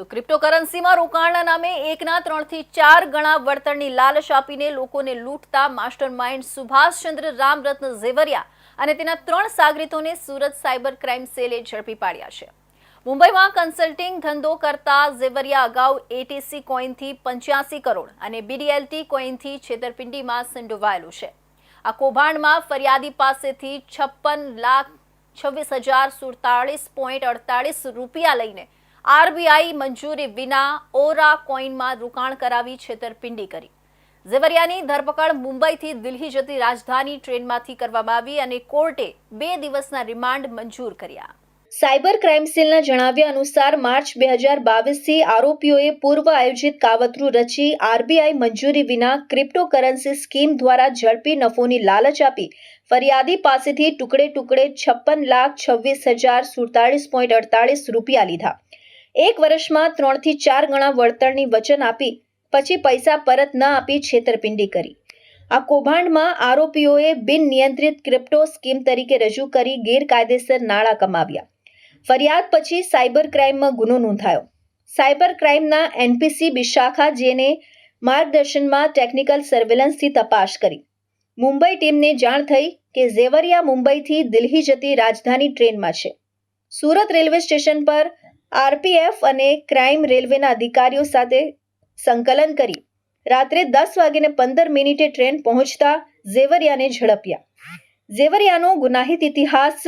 તો ક્રિપ્ટોકરન્સીમાં રોકાણના નામે એકના ત્રણથી ચાર ગણા વળતરની લાલચ આપીને લોકોને લૂંટતા માસ્ટર માઇન્ડ સુભાષચંદ્ર રામરત્ન ઝેવરિયા અને તેના ત્રણ સાગરીતોને સુરત સાયબર ક્રાઇમ સેલે ઝડપી પાડ્યા છે. મુંબઈમાં કન્સલ્ટિંગ ધંધો કરતા ઝેવરિયા અગાઉ એટીસી કોઈનથી પંચ્યાસી કરોડ અને બીડીએલટી કોઈનથી છેતરપિંડીમાં સંડોવાયેલું છે. આ કૌભાંડમાં ફરિયાદી પાસેથી છપ્પન લાખ છવ્વીસ હજાર સુડતાળીસ પોઈન્ટ અડતાળીસ રૂપિયા લઈને આરબીઆઈ મંજૂરી વિના ઓરા કોઈનમાં રોકાણ કરાવી છેતરપિંડી કરી. ઝેવરિયાની ધરપકડ મુંબઈથી દિલ્હી જતી રાજધાની ટ્રેનમાંથી કરવામાં આવી અને કોર્ટે બે દિવસના રિમાન્ડ મંજૂર કર્યા. સાયબર ક્રાઇમ સેલના જણાવ્યા અનુસાર માર્ચ બે હજાર બાવીસથી આરોપીઓએ પૂર્વ આયોજિત કાવતરું રચી આરબીઆઈ મંજૂરી વિના ક્રિપ્ટોકરન્સી સ્કીમ દ્વારા ઝડપી નફોની લાલચ આપી. ફરિયાદી પાસેથી ટુકડે ટુકડે છપ્પન લાખ છવ્વીસ હજાર સુડતાળીસ પોઈન્ટ અડતાળીસ રૂપિયા લીધા. એક વર્ષમાં ત્રણથી ચાર ગણા વળતરની વચન આપી, પછી પૈસા પરત ન આપી છેતરપિંડી કરી. આ કૌભાંડમાં આરોપીઓએ બિન નિયંત્રિત ક્રિપ્ટો સ્કીમ તરીકે રજૂ કરી ગેરકાયદેસર નાણાં કમાવ્યા. ફરિયાદ પછી સાયબર ક્રાઇમમાં ગુનો નોંધાયો. સાયબર ક્રાઇમના એનપીસી બિશાખા જેને માર્ગદર્શનમાં ટેકનિકલ સર્વેલન્સથી તપાસ કરી. મુંબઈ ટીમને જાણ થઈ કે ઝેવરિયા મુંબઈથી દિલ્હી જતી રાજધાની ટ્રેનમાં છે. સુરત રેલવે સ્ટેશન પર આરપીએફ અને ક્રાઇમ રેલવેના અધિકારીઓ સાથે સંકલન કરી રાત્રે દસ વાગીને પંદર મિનિટે ટ્રેન પહોંચતા ઝેવરિયાને ઝડપ્યા. ઝેવરિયાનો ગુનાહિત ઇતિહાસ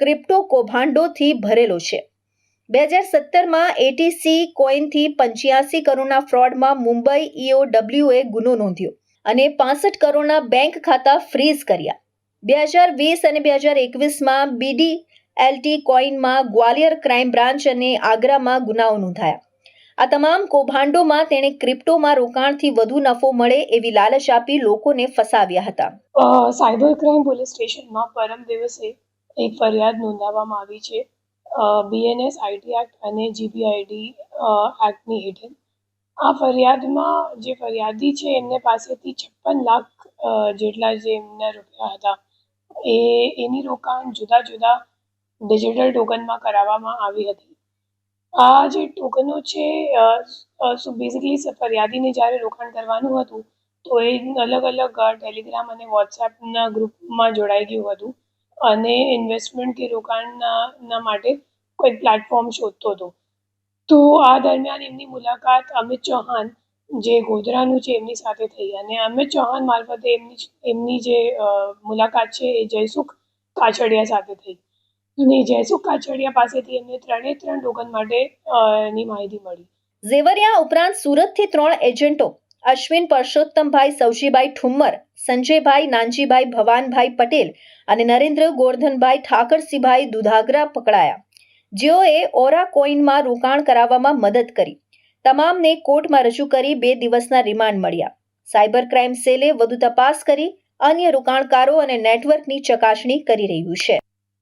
ક્રિપ્ટો કૌભાંડોથી ભરેલો છે. બે હજાર સત્તરમાં એટીસી કોઈનથી પંચ્યાસી કરોડના ફ્રોડમાં મુંબઈ ઈઓડબ્લ્યુએ ગુનો નોંધ્યો અને પાસઠ કરોડના બેંક ખાતા ફ્રીઝ કર્યા. બે હજાર વીસ અને બે હજાર એકવીસમાં બીડી એલટી કોઇનમાં ગ્વાલિયર ક્રાઇમ બ્રાન્ચ અને આગ્રામાં ગુનાઓ નોંધાયા. આ તમામ કૌભાંડોમાં તેણે ક્રિપ્ટોમાં રોકાણથી વધુ નફો મળે એવી લાલચ આપી લોકોને ફસાવ્યા હતા. સાયબર ક્રાઇમ પોલીસ સ્ટેશનમાં પરમ દિવસે એક ફરિયાદ નોંધાવવામાં આવી છે. બીએનએસ આઈટી એક્ટ અને જીબીઆઈડી એક્ટની હેઠળ. આ ફરિયાદમાં જે ફરિયાદી છે, એમને પાસેથી છપ્પન લાખ જેટલા જે એમના રૂપિયા હતા, એ, એની રોકાણ જુદા જુદા ડિજિટલ ટોકનમાં કરાવવામાં આવી હતી. આ જે ટોકનો છે સો બેઝિકલી ફરિયાદીને જ્યારે રોકાણ કરવાનું હતું, તો એ અલગ અલગ ટેલિગ્રામ અને વોટ્સએપના ગ્રુપમાં જોડાઈ ગયું હતું અને ઇન્વેસ્ટમેન્ટ કે રોકાણના માટે કોઈ પ્લેટફોર્મ શોધતો હતો. તો આ દરમિયાન એમની મુલાકાત અમિત ચૌહાણ, જે ગોધરાનું છે, એમની સાથે થઈ અને અમિત ચૌહાણ મારફતે એમની એમની જે મુલાકાત છે, એ જયસુખ કાછડિયા સાથે થઈ. અને જયસુખ કાછડિયા પાસેથી એમને ત્રણે ત્રણ ટોકન માટે એની માહિતી મળી. ઝેવરિયા ઉપરાંત સુરતથી ત્રણ એજન્ટો, અશ્વિન પરસોત્તમભાઈ સૌજીભાઈ ઠુમ્મર, સંજયભાઈ નાનજીભાઈ, ભવાનભાઈ પટેલ અને નરેન્દ્ર ગોરધનભાઈ ઠાકરસિંહભાઈ દુધાગરા પકડાયા. જેઓએ ઓરા કોઇનમાં રોકાણ કરાવવામાં મદદ કરી. તમામને કોર્ટમાં રજૂ કરી બે દિવસના રિમાન્ડ મળ્યા. સાયબર ક્રાઇમ સેલે વધુ તપાસ કરી, અન્ય રોકાણકારો અને નેટવર્કની ચકાસણી કરી રહ્યું છે.